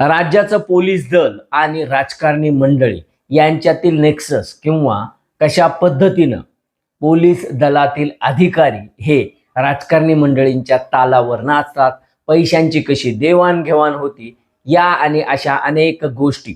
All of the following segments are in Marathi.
राज्याचं पोलीस दल आणि राजकारणी मंडळी यांच्यातील नेक्सस किंवा कशा पद्धतीनं पोलीस दलातील अधिकारी हे राजकारणी मंडळींच्या तालावर नाचतात पैशांची कशी देवाणघेवाण होती या आणि अशा अनेक गोष्टी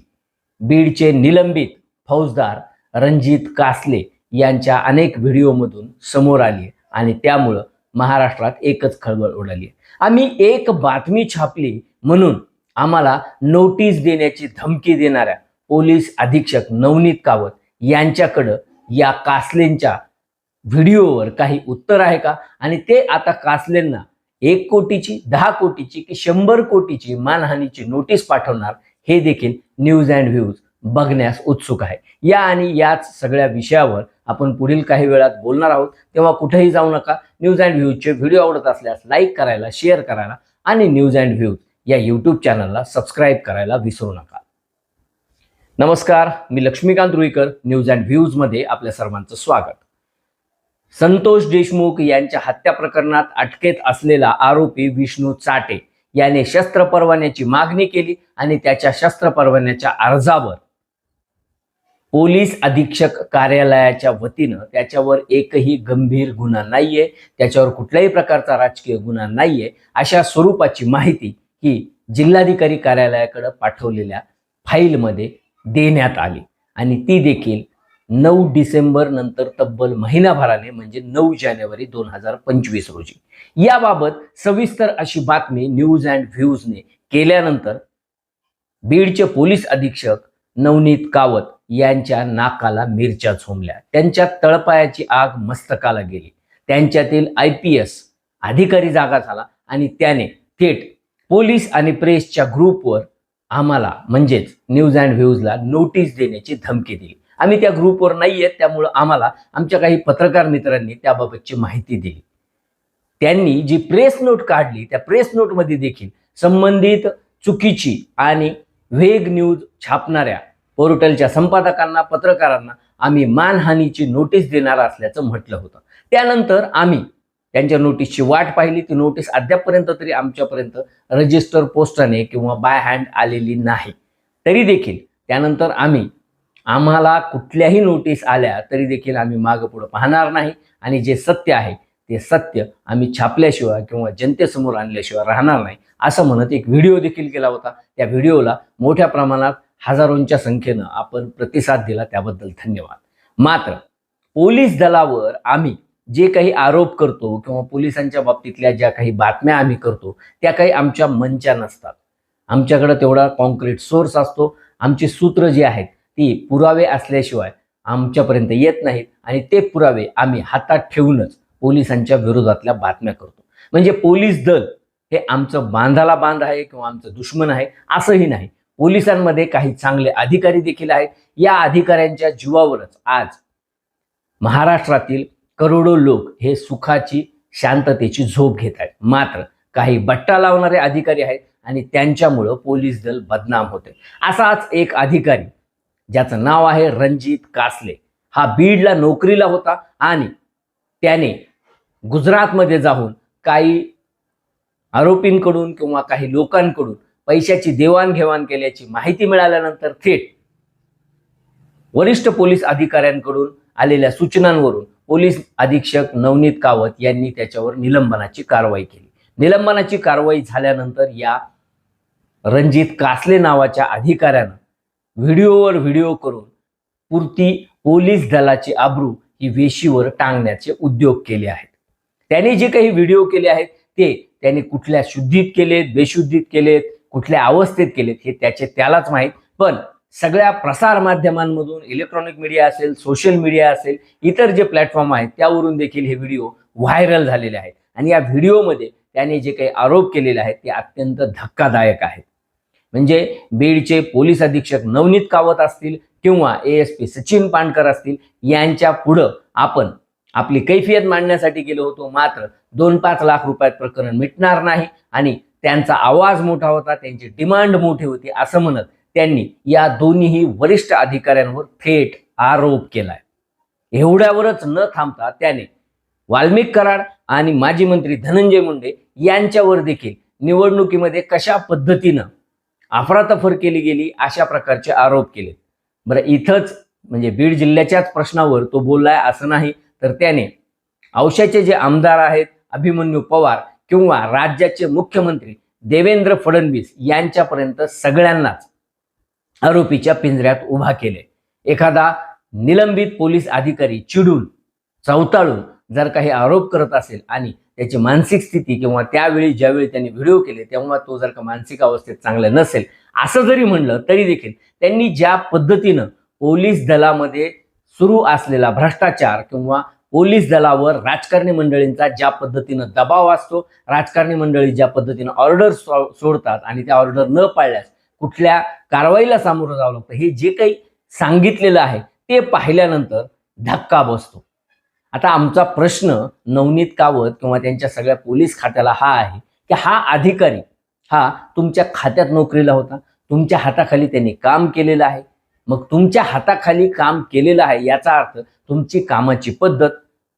बीडचे निलंबित फौजदार रणजित कासले यांच्या अनेक व्हिडिओमधून समोर आली आणि त्यामुळं महाराष्ट्रात एकच खळबळ उडाली आम्ही एक बातमी छापली म्हणून आम्हाला नोटीस देण्याची धमकी देणाऱ्या पोलीस अधीक्षक नवनीत कावत यांच्याकडं या कासलेंच्या व्हिडिओवर काही उत्तर आहे का? आणि ते आता कासलेंना एक कोटीची दहा कोटीची की शंभर कोटीची मानहानीची नोटीस पाठवणार हे देखील न्यूज अँड व्ह्यूज बघण्यास उत्सुक आहे. या आणि याच सगळ्या विषयावर आपण पुढील काही वेळात बोलणार आहोत. तेव्हा कुठेही जाऊ नका. न्यूज अँड व्ह्यूजचे व्हिडिओ आवडत असल्यास लाईक करायला शेअर करायला आणि न्यूज अँड व्ह्यूज या यूट्यूब चॅनलला सबस्क्राईब करायला विसरू नका. नमस्कार मी लक्ष्मीकांत रुईकर न्यूज अँड व्ह्यूजमध्ये आपल्या सर्वांचं स्वागत. संतोष देशमुख यांच्या हत्या प्रकरणात अटकेत असलेला आरोपी विष्णू चाटे याने शस्त्र परवान्याची मागणी केली आणि त्याच्या शस्त्र परवान्याच्या अर्जावर पोलीस अधीक्षक कार्यालयाच्या वतीनं त्याच्यावर एकही गंभीर गुन्हा नाहीये त्याच्यावर कुठल्याही प्रकारचा राजकीय गुन्हा नाहीये अशा स्वरूपाची माहिती ही जिल्हाधिकारी कार्यालयाकडं पाठवलेल्या फाईलमध्ये देण्यात आली. आणि ती देखील नऊ डिसेंबर नंतर तब्बल महिनाभराने म्हणजे नऊ जानेवारी दोन हजार पंचवीस रोजी. याबाबत सविस्तर अशी बातमी न्यूज अँड व्ह्यूजने केल्यानंतर बीडचे पोलीस अधीक्षक नवनीत कावत यांच्या नाकाला मिरच्या झोंबल्या. त्यांच्या तळपायाची आग मस्तकाला गेली. त्यांच्यातील आय पी एस अधिकारी जागा झाला आणि त्याने थेट पोलीस आणि प्रेसच्या ग्रुपवर आम्हाला म्हणजेच न्यूज अँड व्ह्यूजला नोटीस देण्याची धमकी दिली. आम्ही त्या ग्रुपवर नाही आहेत त्यामुळं आम्हाला आमच्या काही पत्रकार मित्रांनी त्याबाबतची माहिती दिली. त्यांनी जी प्रेस नोट काढली त्या प्रेस नोटमध्ये देखील संबंधित चुकीची आणि वेग न्यूज छापणाऱ्या पोर्टलच्या संपादकांना पत्रकारांना आम्ही मानहानीची नोटीस देणार असल्याचं म्हटलं होतं. त्यानंतर आम्ही त्यांच्या नोटीसची वाट पाहिली ती नोटीस अद्यापपर्यंत तरी आमच्यापर्यंत रजिस्टर पोस्टाने किंवा बाय हँड आलेली नाही. तरी देखील त्यानंतर आम्ही आम्हाला कुठल्याही नोटीस आल्या तरी देखील आम्ही मागं पुढं पाहणार नाही. आणि जे सत्य आहे ते सत्य आम्ही छापल्याशिवाय किंवा जनतेसमोर आणल्याशिवाय राहणार नाही. असं म्हणत एक व्हिडिओ देखील केला होता. त्या व्हिडिओला मोठ्या प्रमाणात हजारोंच्या संख्येनं आपण प्रतिसाद दिला. त्याबद्दल धन्यवाद. मात्र पोलीस दलावर आम्ही जे काही आरोप करतो किंवा पोलिसांच्या बाबतीतल्या ज्या काही बातम्या आम्ही करतो त्या काही आमच्या मनच्या नसतात. आमच्याकडं तेवढा कॉन्क्रीट सोर्स असतो. आमची सूत्र जी आहेत ती पुरावे असल्याशिवाय आमच्यापर्यंत येत नाहीत आणि ते पुरावे आम्ही हातात ठेवूनच पोलिसांच्या विरोधातल्या बातम्या करतो. म्हणजे पोलीस दल हे आमचं बांधाला बांध आहे किंवा आमचं दुश्मन आहे असंही नाही. पोलिसांमध्ये काही चांगले अधिकारी देखील आहेत. या अधिकाऱ्यांच्या जीवावरच आज महाराष्ट्रातील करोडो लोक हे सुखाची शांततेची झोप घेत आहेत. मात्र काही बट्टा लावणारे अधिकारी आहेत आणि त्यांच्यामुळं पोलीस दल बदनाम होते असाच एक अधिकारी ज्याचं नाव आहे रणजित कासले. हा बीडला नोकरीला होता आणि त्याने गुजरातमध्ये जाऊन काही आरोपींकडून किंवा काही लोकांकडून पैशाची देवाणघेवाण केल्याची माहिती मिळाल्यानंतर थेट वरिष्ठ पोलीस अधिकाऱ्यांकडून आलेल्या सूचनांवरून पोलीस अधीक्षक नवनीत कावत यांनी त्याच्यावर निलंबनाची कारवाई केली. निलंबनाची कारवाई झाल्यानंतर या रणजित कासले नावाच्या अधिकाऱ्यानं व्हिडिओवर व्हिडिओ करून पुरती पोलीस दलाची आब्रू ही वेशीवर टांगण्याचे उद्योग केले आहेत. त्याने जे काही व्हिडिओ केले आहेत ते त्याने कुठल्या शुद्धीत केलेत बेशुद्धीत केलेत कुठल्या अवस्थेत केलेत हे त्याचे त्यालाच माहीत. पण सगळ्या प्रसार माध्यमांमधून इलेक्ट्रॉनिक मीडिया असेल सोशल मीडिया असेल इतर जे प्लॅटफॉर्म आहेत त्यावरून देखील हे व्हिडिओ व्हायरल झालेले आहेत. आणि या व्हिडिओमध्ये त्याने जे काही आरोप केलेले आहेत ते अत्यंत धक्कादायक आहेत. म्हणजे बीडचे पोलीस अधीक्षक नवनीत कावत असतील किंवा A S P Sachin Pandkar असतील यांच्या पुढं आपण आपली कैफियत मांडण्यासाठी गेलो होतो. मात्र दोन पाच लाख रुपयात प्रकरण मिटणार नाही आणि त्यांचा आवाज मोठा होता त्यांची डिमांड मोठी होती असं म्हणत त्यांनी या दोन्ही वरिष्ठ अधिकाऱ्यांवर थेट आरोप केलाय. एवढ्यावरच न थांबता त्याने वाल्मिक कराड आणि माजी मंत्री धनंजय मुंडे यांच्यावर देखील निवडणुकीमध्ये कशा पद्धतीनं अफरातफर केली गेली अशा प्रकारचे आरोप केले. बरं इथंच म्हणजे बीड जिल्ह्याच्याच प्रश्नावर तो बोललाय असं नाही तर त्याने औशाचे जे आमदार आहेत अभिमन्यू पवार किंवा राज्याचे मुख्यमंत्री देवेंद्र फडणवीस यांच्यापर्यंत सगळ्यांनाच आरोपीच्या पिंजऱ्यात उभा केले. एखादा निलंबित पोलीस अधिकारी चिडून चवताळून जर काही आरोप करत असेल आणि त्याची मानसिक स्थिती किंवा त्यावेळी ज्यावेळी त्यांनी व्हिडिओ केले तेव्हा तो जर का मानसिक अवस्थेत चांगला नसेल असं जरी म्हणलं तरी देखील त्यांनी ज्या पद्धतीनं पोलीस दलामध्ये सुरू असलेला भ्रष्टाचार किंवा पोलीस दलावर राजकारणी मंडळींचा ज्या पद्धतीनं दबाव असतो राजकारणी मंडळी ज्या पद्धतीनं ऑर्डर सोडतात आणि त्या ऑर्डर न पाळल्यास कुठल्या कारवाईला सामोरं जावं लागतं. हे जे काही सांगितलेलं आहे ते पाहिल्यानंतर धक्का बसतो. आता आमचा प्रश्न नवनीत कावत किंवा त्यांच्या सगळ्या पोलीस खात्याला हा आहे की हा अधिकारी हा तुमच्या खात्यात नोकरीला होता. तुमच्या हाताखाली त्यांनी काम केलेलं आहे. मग तुमच्या हाताखाली काम केलेलं आहे याचा अर्थ तुमची कामाची पद्धत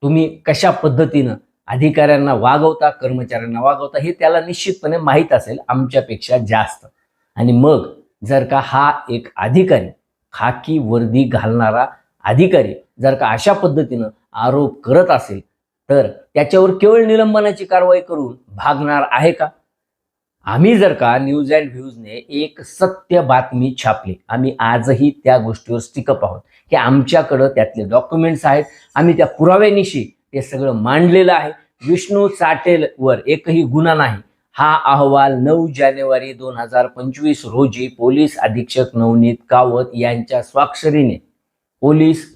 तुम्ही कशा पद्धतीनं अधिकाऱ्यांना वागवता कर्मचाऱ्यांना वागवता हे त्याला निश्चितपणे माहीत असेल आमच्यापेक्षा जास्त. आणि मग जर का हा एक अधिकारी खाकी वर्दी घालणारा अधिकारी जर का अशा पद्धतीनं आरोप करत असेल तर त्याच्यावर केवळ निलंबनाची कारवाई करून भागणार आहे का? आम्ही जर का न्यूज अँड व्ह्यूजने एक सत्य बातमी छापली आम्ही आजही त्या गोष्टीवर स्टिकअप आहोत. की आमच्याकडं त्यातले डॉक्युमेंट्स आहेत आम्ही त्या पुराव्यानिशी ते सगळं मांडलेलं आहे. विष्णू चाटेलवर एकही गुन्हा नाही. हा अहवाल नऊ जानेवारी दोन हजार पंचवीस रोजी पोलीस अधीक्षक नवनीत कावत यांच्या स्वाक्षरीने पोलीस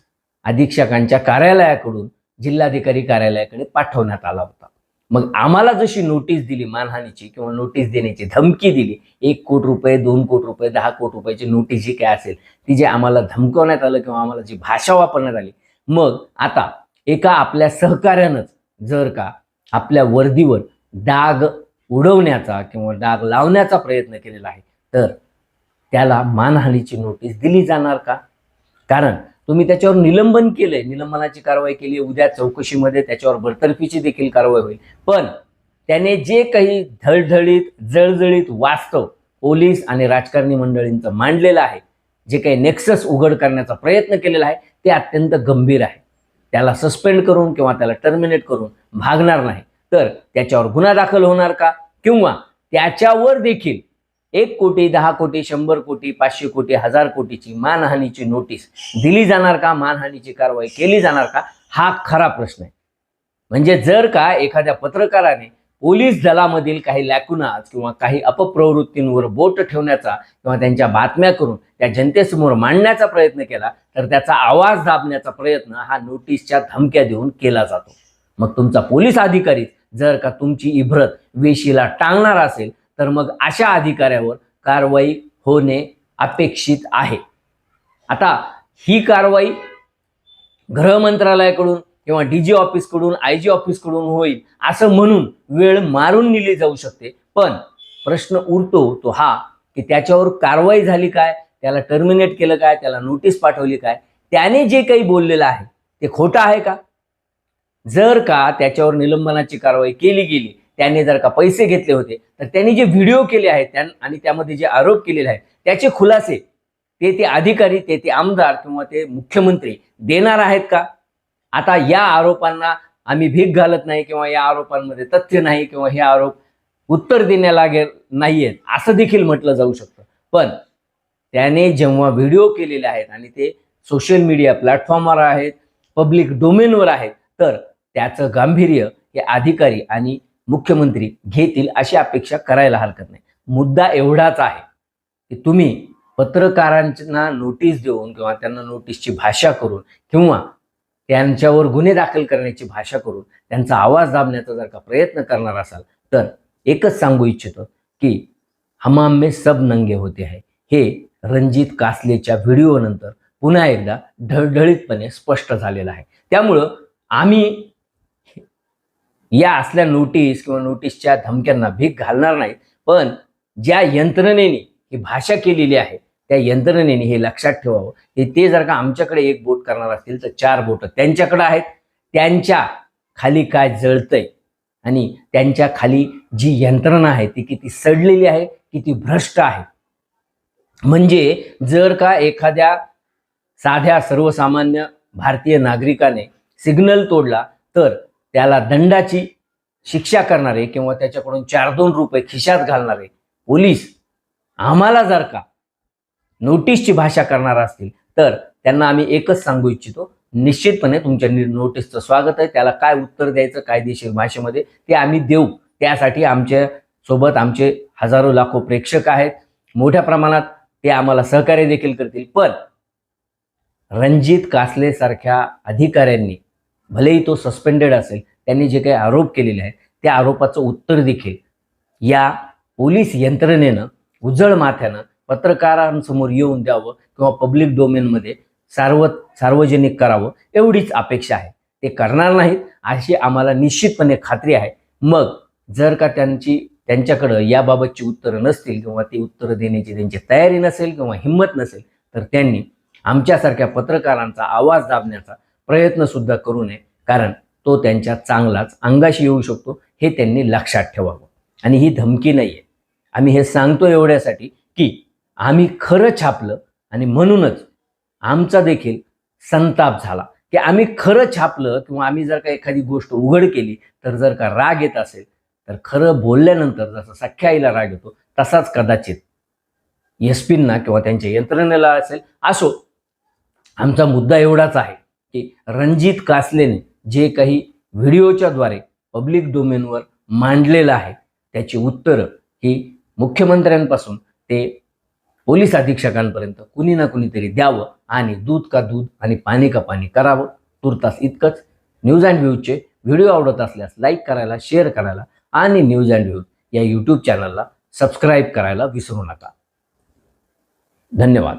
अधीक्षकांच्या कार्यालयाकडून जिल्हाधिकारी कार्यालयाकडे पाठवण्यात आला होता. मग आम्हाला जशी नोटीस दिली मानहानीची किंवा नोटीस देण्याची धमकी दिली एक कोट रुपये दोन कोट रुपये दहा कोट रुपयाची नोटीस जी काय असेल ती जे आम्हाला धमकवण्यात आलं किंवा आम्हाला जी भाषा वापरण्यात आली मग आता एका आपल्या सहकार्यानंच जर का आपल्या वर्दीवर डाग उडवण्याचा किंवा डाग लावण्याचा प्रयत्न केलेला आहे. तर त्याला मानहानीची नोटीस दिली जाणार का? कारण तुम्ही त्याच्यावर निलंबन केलंय. निलंबनाची कारवाई केली उद्या चौकशीमध्ये त्याच्यावर बडतर्फीची देखील कारवाई होईल. पण त्याने जे काही धडधडीत जळजळीत वास्तव पोलीस आणि राजकारणी मंडळींचं मांडलेलं आहे जे काही नेक्सस उघड करण्याचा प्रयत्न केलेला आहे ते अत्यंत गंभीर आहे. त्याला सस्पेंड करून किंवा त्याला टर्मिनेट करून भागणार नाही. तर त्याच्यावर गुन्हा दाखल होणार का? किंवा त्याच्यावर देखील एक कोटी दहा कोटी शंभर कोटी पाचशे कोटी हजार कोटीची मानहानीची नोटीस दिली जाणार का? मानहानीची कारवाई केली जाणार का? हा खरा प्रश्न आहे. म्हणजे जर का एखाद्या पत्रकाराने पोलीस दलामधील काही लॅकुनाज किंवा काही अपप्रवृत्तींवर बोट ठेवण्याचा किंवा त्यांच्या बातम्या करून त्या जनतेसमोर मांडण्याचा प्रयत्न केला तर त्याचा आवाज दाबण्याचा प्रयत्न हा नोटीसच्या धमक्या देऊन केला जातो. मग तुमचा पोलीस अधिकारी जर का तुमची इब्रत वेशीला टांगणार असेल तर मग अशा अधिकाऱ्यावर कारवाई होणे अपेक्षित आहे. आता ही कारवाई गृह मंत्रालयाकडून किंवा डी जी ऑफिसकडून आय जी ऑफिसकडून होईल असं म्हणून वेळ मारून नेली जाऊ शकते. पण प्रश्न उरतो तो हा की त्याच्यावर कारवाई झाली काय? त्याला टर्मिनेट केलं काय? त्याला नोटीस पाठवली काय? त्याने जे काही बोललेलं आहे ते खोटं आहे का? जर का त्याच्यावर निलंबनाची कारवाई केली गेली त्याने जर का पैसे घेतले होते तर त्यांनी जे व्हिडिओ केले आहेत आणि त्यामध्ये जे आरोप केलेले आहेत त्याचे खुलासे ते ते अधिकारी ते ते आमदार किंवा ते मुख्यमंत्री देणार आहेत का? आता या आरोपांना आम्ही भीक घालत नाही किंवा या आरोपांमध्ये तथ्य नाही किंवा हे आरोप उत्तर देण्याला लागेल नाही असं देखील म्हटलं जाऊ शकतं. पण त्याने जेव्हा व्हिडिओ केलेले आहेत आणि ते सोशल मीडिया प्लॅटफॉर्मवर आहेत पब्लिक डोमेनवर आहेत तर त्याचं गांभीर्य हे अधिकारी आणि मुख्यमंत्री घेतील अशी अपेक्षा करायला हरकत नाही. मुद्दा एवढाच आहे की तुम्ही पत्रकारांना नोटीस देऊन किंवा त्यांना नोटीसची भाषा करून किंवा त्यांच्यावर गुन्हे दाखल करण्याची भाषा करून त्यांचा आवाज दाबण्याचा जर का प्रयत्न करणार असाल तर एकच सांगू इच्छितो की हमाम में सब नंगे होते आहे हे रणजित कासलेच्या व्हिडिओनंतर पुन्हा एकदा ढळढळीतपणे स्पष्ट झालेलं आहे. त्यामुळं आम्ही या असल्या नोटीस किंवा नोटीसच्या धमक्यांना भीक घालणार नाही पण ज्या यंत्रणेने ही भाषा केलेली आहे त्या यंत्रणेने हे लक्षात ठेवावं. की ते जर का आमच्याकडे एक बोट करणार असतील तर चार बोट त्यांच्याकडे आहेत. त्यांच्या खाली काय जळतंय आणि त्यांच्या खाली जी यंत्रणा आहे ती किती सडलेली आहे किती भ्रष्ट आहे. म्हणजे जर का एखाद्या साध्या सर्वसामान्य भारतीय नागरिकाने सिग्नल तोडला तर त्याला दंडाची शिक्षा करणारे किंवा त्याच्याकडून चार दोन रुपये खिशात घालणारे पोलीस आम्हाला जर का नोटीसची भाषा करणार असतील तर त्यांना आम्ही एकच सांगू इच्छितो निश्चितपणे तुमच्या नि- नोटीसचं स्वागत आहे. त्याला काय उत्तर द्यायचं कायदेशीर भाषेमध्ये ते आम्ही देऊ. त्यासाठी आमच्यासोबत आमचे हजारो लाखो प्रेक्षक आहेत. मोठ्या प्रमाणात ते आम्हाला सहकार्य देखील करतील. पण रणजित कासले सारख्या अधिकाऱ्यांनी भलेही तो सस्पेंडेड असेल त्यांनी जे काही आरोप केलेले आहेत त्या आरोपाचं उत्तर देखील या पोलीस यंत्रणेनं उजळ माथ्यानं पत्रकारांसमोर येऊन द्यावं किंवा पब्लिक डोमेनमध्ये सार्व सार्वजनिक करावं एवढीच अपेक्षा आहे. ते करणार नाहीत अशी आम्हाला निश्चितपणे खात्री आहे. मग जर का त्यांची त्यांच्याकडं याबाबतची उत्तरं नसतील किंवा ती उत्तरं देण्याची त्यांची तयारी नसेल किंवा हिंमत नसेल तर त्यांनी आमच्यासारख्या पत्रकारांचा आवाज दाबण्याचा प्रयत्न सुद्धा करू नये. कारण तो त्यांच्या चांगलाच अंगाशी येऊ शकतो हे त्यांनी लक्षात ठेवावं. आणि ही धमकी नाही आहे आम्ही हे सांगतो एवढ्यासाठी की आम्ही खरं छापलं आणि म्हणूनच आमचा देखील संताप झाला. की आम्ही खरं छापलं किंवा आम्ही जर का एखादी गोष्ट उघड केली तर जर का राग येत असेल तर खरं बोलल्यानंतर जसा सख्या आईला राग येतो तसाच कदाचित एस पींना किंवा त्यांच्या यंत्रणेला असेल. असो आमचा मुद्दा एवढाच आहे. की रणजित कासलेने जे काही व्हिडिओच्या द्वारे पब्लिक डोमेनवर मांडलेलं आहे त्याची उत्तरं ही मुख्यमंत्र्यांपासून ते पोलीस अधीक्षकांपर्यंत कुणी ना कुणीतरी द्यावं आणि दूध का दूध आणि पाणी का पाणी करावं तुर्तास इतकंच. न्यूज अँड व्ह्यूजचे व्हिडिओ आवडत असल्यास लाईक करायला शेअर करायला आणि न्यूज अँड व्ह्यूज या यूट्यूब चॅनलला सबस्क्राईब करायला विसरू नका. धन्यवाद.